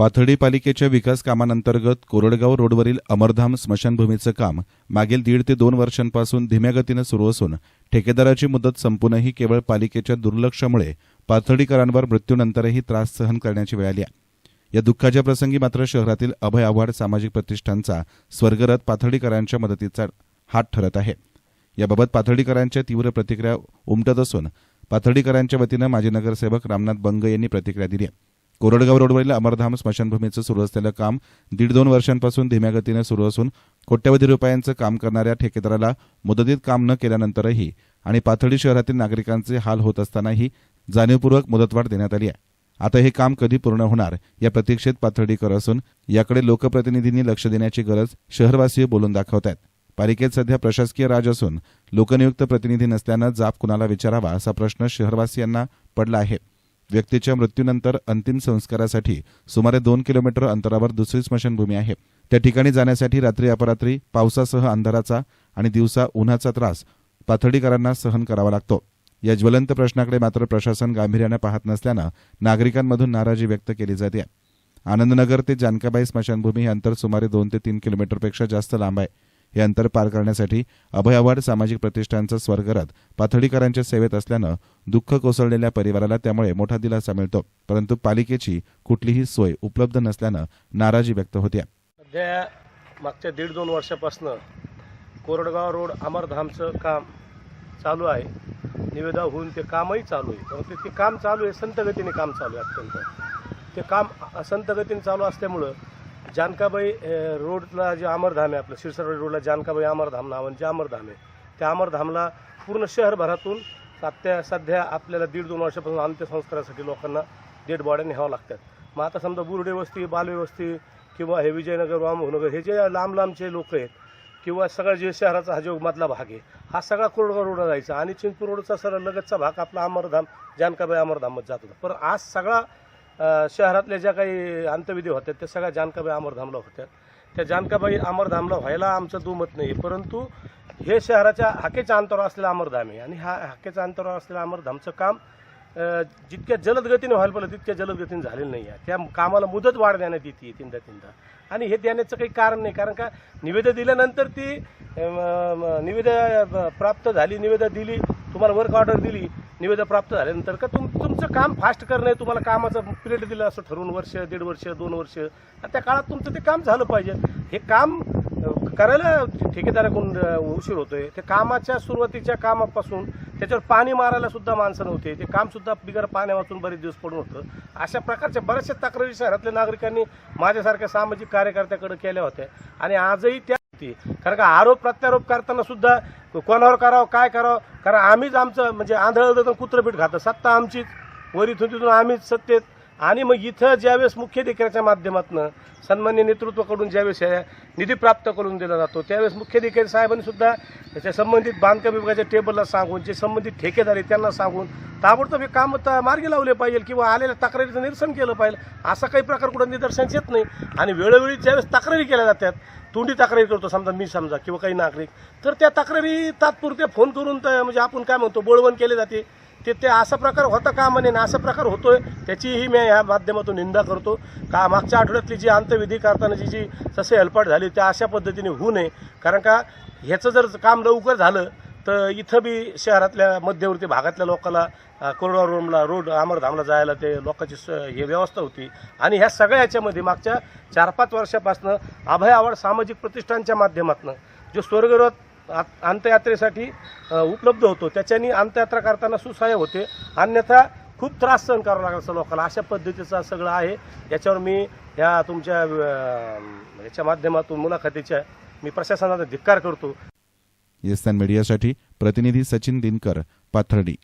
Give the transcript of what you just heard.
पाथर्डी पालिकेच्या विकास कामांतर्गत कोरडगाव रोडवरील अमरधाम स्मशानभूमीचं काम मागील दीड ते दोन वर्षांपासून धीम्या गतीनं सुरू असून ठेकेदाराची मुदत संपूनही केवळ पालिकेच्या दुर्लक्षामुळे पाथर्डीकरांवर मृत्यूनंतरही त्रास सहन करण्याची वेळ आली या दुःखाच्या प्रसंगी मात्र शहरातील अभय आव्हाड सामाजिक प्रतिष्ठानचा स्वर्गरथ पाथर्डीकरांच्या मदतीचा हात ठरत आहे. याबाबत पाथर्डीकरांच्या तीव्र प्रतिक्रिया उमटत असून पाथर्डीकरांच्या वतीनं माजी नगरसेवक रामनाथ बंग यांनी प्रतिक्रिया दिली आहे. कोरडगाव रोडवरील अमरधाम स्मशानभूमीचं सुरू असलेलं काम दीड दोन वर्षांपासून धीम्या गतीनं सुरू असून कोट्यवधी रुपयांचं काम करणाऱ्या ठेकेदाराला मुदतीत काम न केल्यानंतरही आणि पाथर्डी शहरातील नागरिकांचे हाल होत असतानाही जाणीवपूर्वक मुदतवाढ देण्यात आली आहे. आता हे काम कधी पूर्ण होणार या प्रतीक्षेत पाथर्डीकर असून याकडे लोकप्रतिनिधींनी लक्ष देण्याची गरज शहरवासीय बोलून दाखवत आहेत. पालिकेत सध्या प्रशासकीय राज असून लोकनियुक्त प्रतिनिधी नसल्यानं जाब कुणाला विचारावा असा प्रश्न शहरवासियांना पडला आहे. व्यक्तीच्या मृत्यूनंतर अंतिम संस्कारासाठी सुमारे दोन किलोमीटर अंतरावर दुसरी स्मशानभूमी आहे. त्या ठिकाणी जाण्यासाठी रात्री अपरात्री पावसासह अंधाराचा आणि दिवसा उन्हाचा त्रास पाथर्डीकरांना सहन करावा लागतो. या ज्वलंत प्रश्नाकडे मात्र प्रशासन गांभीर्यानं पाहत नसल्यानं नागरिकांमधून नाराजी व्यक्त केली जाते. आनंदनगर ते जानकाबाई स्मशानभूमी हे अंतर सुमारे दोन ते तीन किलोमीटरपेक्षा जास्त लांब आहे. हे अंतर पार करण्यासाठी अभय सामाजिक प्रतिष्ठानचं स्वर्गरात पाथडीकरांच्या सेवेत असल्यानं दुःख कोसळलेल्या परिवाराला त्यामुळे मोठा दिलासा मिळतो. परंतु पालिकेची कुठलीही सोय उपलब्ध नसल्यानं नाराजी व्यक्त होत्या. सध्या मागच्या दीड दोन वर्षापासून कोरडगाव रोड अमरधामचं काम चालू आहे. निवेदा होऊन ते कामही चालू आहे. परंतु ते काम चालू आहे संतगतीने काम चालू आहे अत्यंत. ते काम संतगतीने चालू असल्यामुळं जानकाबाई रोडला जे अमरधाम आहे आपलं शिरसरवाडी रोडला जानकाबाई अमरधाम नावानं जे अमरधाम आहे त्या अमरधामला पूर्ण शहरभरातून सध्या सध्या आपल्याला दीड दोन वर्षापासून अंत्यसंस्कारासाठी लोकांना डेड बॉड्या न्यावं लागतात. मग आता समजा बुरडे वस्ती बालव्यवस्ती किंवा हे विजयनगर वामभाऊनगर हे जे लांब लांबचे लोक आहेत किंवा सगळा जे शहराचा हा जो मधला भाग आहे हा सगळा कोरडगाव रोडला जायचा आणि चिंचपूर रोडचा सरळ लगतचा भाग आपला अमरधाम जानकाबाई अमरधाममध्ये जात होता. पण आज सगळा शहरातल्या ज्या काही अंतविधी होत्या त्या सगळ्या जानकाबाई अमरधामला होत्या त्या जानकाबाई अमरधामला व्हायला आमचं दुमत नाही परंतु हे शहराच्या हाकेच्या अंतरावर असलेलं अमरधाम आहे. आणि हा हाकेच्या अंतरावर असलेलं अमरधामचं काम जितक्या जलद गतीने व्हायला पाहिजे तितक्या जलद गतीने झालेलं नाही आहे. त्या कामाला मुदत वाढ देण्यात येते तीनदा तीनदा. आणि हे देण्याचं काही कारण नाही कारण का निवेदन दिल्यानंतर ती निवेदन प्राप्त झाली निवेदन दिली तुम्हाला वर्क ऑर्डर दिली निवेदन प्राप्त झाल्यानंतर का तुम तुमचं काम फास्ट करणं तुम्हाला कामाचं पिरियड दिलं असं ठरवून वर्ष दीड वर्ष दोन वर्ष आणि त्या काळात तुमचं ते काम झालं पाहिजे. हे काम करायला ठेकेदाराकडून उशीर होतोय. ते कामाच्या सुरुवातीच्या कामापासून त्याच्यावर पाणी मारायला सुद्धा माणसं नव्हते. ते काम सुद्धा बिगर पाण्या वाचून बरेच दिवस पडून होतं. अशा प्रकारच्या बऱ्याचशा तक्रारी शहरातल्या नागरिकांनी माझ्यासारख्या सामाजिक कार्यकर्त्याकडे केल्या होत्या. आणि आजही त्या होती. कारण का आरोप प्रत्यारोप करताना सुद्धा कोणावर करावं काय करावं? कारण आम्हीच आमचं म्हणजे आंधळ कुत्रपीठ खातं सत्ता आमचीच. वरी तिथून आम्हीच सत्तेत आणि मग इथं ज्यावेळेस मुख्याधिकाऱ्याच्या माध्यमातून सन्मान्य नेतृत्वाकडून ज्यावेळेस निधी प्राप्त करून दिला जातो त्यावेळेस मुख्याधिकारी साहेबांनी सुद्धा त्याच्या संबंधित बांधकाम विभागाच्या टेबलला सांगून जे संबंधित ठेकेदार त्यांना सांगून ताबडतोब हे काम मार्गी लावले पाहिजे किंवा आलेल्या तक्रारीचं निरसन केलं पाहिजे असा काही प्रकार कुठं निदर्शनास येत नाही. आणि वेळोवेळी ज्यावेळेस तक्रारी केल्या जातात तोंडी तक्रारी करतो समजा मी समजा किंवा काही नागरिक तर त्या तक्रारी तात्पुरत्या फोन करून तर म्हणजे आपण काय म्हणतो बोळवण केले जाते. ते ते असा प्रकार होता का म्हणे? ना असा प्रकार होतोय. त्याचीही मी ह्या माध्यमातून निंदा करतो. का मागच्या आठवड्यातली जी अंतविधी करताना जी जी ससे हेलपाट झाली त्या अशा पद्धतीने होऊ नये. कारण का ह्याचं जर काम लवकर झालं तर इथं बी शहरातल्या मध्यवर्ती भागातल्या लोकांना कोरोना रोमला रोडला रोड अमरधामला जायला ते लोकांची स हे व्यवस्था होती. आणि ह्या सगळ्या याच्यामध्ये मागच्या चार पाच वर्षापासून अभय आवड सामाजिक प्रतिष्ठानच्या माध्यमातून जो स्वर्गरोध अंत्ययात्रेसाठी उपलब्ध होतो. त्याच्यानी अंत्ययात्रा करताना सुसहाय्य होते. अन्यथा खूप त्रास सहन करावा लागला असं लोकांना. अशा पद्धतीचं सगळं आहे. याच्यावर मी ह्या तुमच्या याच्या माध्यमातून मुलाखतीच्या मी प्रशासनाचा धिक्कार करतो. येस्तान मीडियासाठी प्रतिनिधी सचिन दिनकर पाथर्डी.